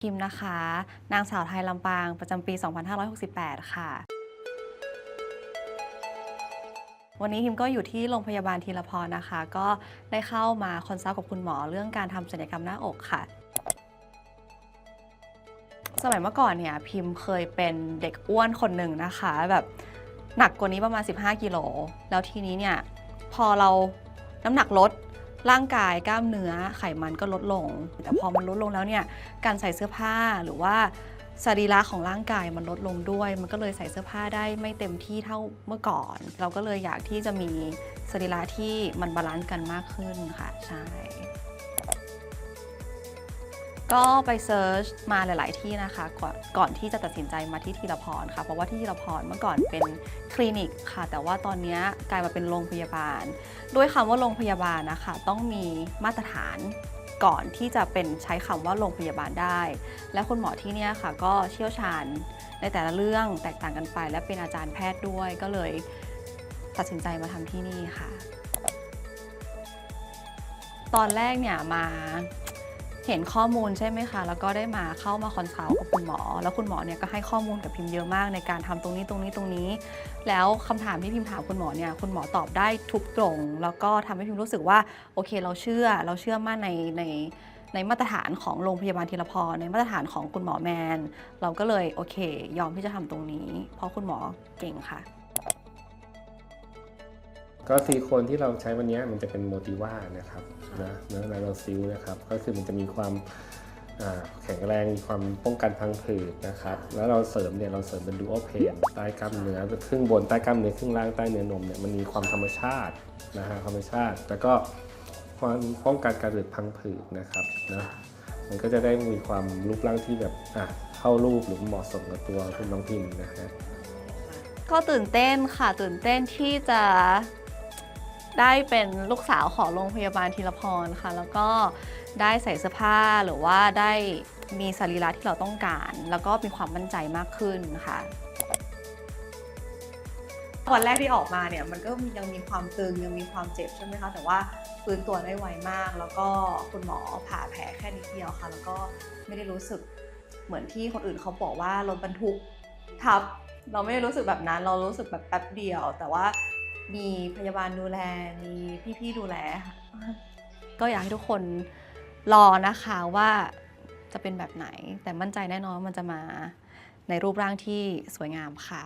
พิมพ์นะคะ นางสาวไทยลำปางประจำปี 2568 ค่ะ วันนี้พิมก็อยู่ที่โรงพยาบาลทีละพรนะคะ ก็ได้เข้ามาคอนซัลท์กับคุณหมอเรื่องการทำศัลยกรรมหน้าอกค่ะ สมัยเมื่อก่อนเนี่ยพิมเคยเป็นเด็กอ้วนคนหนึ่งนะคะ แบบหนักกว่านี้ประมาณ 15 กิโล แล้วทีนี้เนี่ยพอเราน้ำหนักลด ร่างกายกล้ามเนื้อไขมันก็ลดลง แต่พอมันลดลงแล้วเนี่ยการใส่เสื้อผ้าหรือว่าสรีระของร่างกายมันลดลงด้วย มันก็เลยใส่เสื้อผ้าได้ไม่เต็มที่เท่าเมื่อก่อน เราก็เลยอยากที่จะมีสรีระที่มันบาลานซ์กันมากขึ้นค่ะใช่ ก็ไปเซิร์ชมาหลาย ๆ ที่นะคะก่อนก่อนที่จะตัดสินใจมาที่ทีละพรค่ะ เพราะว่าที่ทีละพรเมื่อก่อนเป็นคลินิกค่ะ แต่ว่าตอนนี้กลายมาเป็นโรงพยาบาล ด้วยคำว่าโรงพยาบาลนะคะ ต้องมีมาตรฐานก่อนที่จะเป็นใช้คำว่าโรงพยาบาลได้ และคุณหมอที่นี่ค่ะ ก็เชี่ยวชาญในแต่ละเรื่องแตกต่างกันไป และเป็นอาจารย์แพทย์ด้วยก็เลยตัดสินใจมาทำที่นี่ค่ะ ตอนแรกเนี่ยมา เห็นข้อมูลใช่ไหมคะ แล้วก็ได้มาเข้ามาคอนซัลท์กับคุณหมอ แล้วคุณหมอเนี่ยก็ให้ข้อมูลกับพิมพ์เยอะมากในการทำตรงนี้ตรงนี้ตรงนี้ แล้วคำถามที่พิมพ์ถามคุณหมอเนี่ยคุณหมอตอบได้ทุกตรง แล้วก็ทำให้พิมรู้สึกว่าโอเคเราเชื่อเราเชื่อมั่นในในในมาตรฐานของโรงพยาบาลทีละพรในมาตรฐานของคุณหมอแมน เราก็เลยโอเค ยอมที่จะทำตรงนี้ เพราะคุณหมอเก่งค่ะ ก็ซิลิโคนที่เราใช้วันนี้มันจะเป็นโมติว่านะครับนะเนื้อไนโลซิลนะครับ ก็คือมันจะมีความแข็งแรงมีความป้องกันพังผืดนะครับ แล้วเราเสริมเนี่ยเราเสริมเป็นดูโอเพนใต้กล้ามเนื้อครึ่งบนใต้กล้ามเนื้อครึ่งล่างใต้เนื้อนมเนี่ยมันมีความธรรมชาตินะฮะธรรมชาติ แล้วก็ความป้องกันการเกิดพังผืดนะครับนะมันก็จะได้มีความรูปร่างที่แบบอะเข้ารูปหรือเหมาะสมกับตัวคุณน้องพิมนะฮะก็ตื่นเต้นค่ะตื่นเต้นที่จะ ได้เป็นลูกสาวของโรงพยาบาลทีละพรค่ะ แล้วก็ได้ใส่เสื้อผ้าหรือว่าได้มีสรีระที่เราต้องการ แล้วก็มีความมั่นใจมากขึ้นค่ะวันแรกที่ออกมาเนี่ยมันก็ยังมีความตึงยังมีความเจ็บใช่ไหมคะแต่ว่าฟื้นตัวได้ไวมาก แล้วก็คุณหมอผ่าแผลแค่นิดเดียวค่ะ แล้วก็ไม่ได้รู้สึกเหมือนที่คนอื่นเขาบอกว่ารถบรรทุกทับ เราไม่ได้รู้สึกแบบนั้น เรารู้สึกแบบแป๊บเดียว แต่ว่า มีพยาบาลดูแล มีพี่ๆดูแลค่ะก็อยากให้ทุกคนรอนะคะว่าจะเป็นแบบไหน แต่มั่นใจแน่นอนมันจะมาในรูปร่างที่สวยงามค่ะ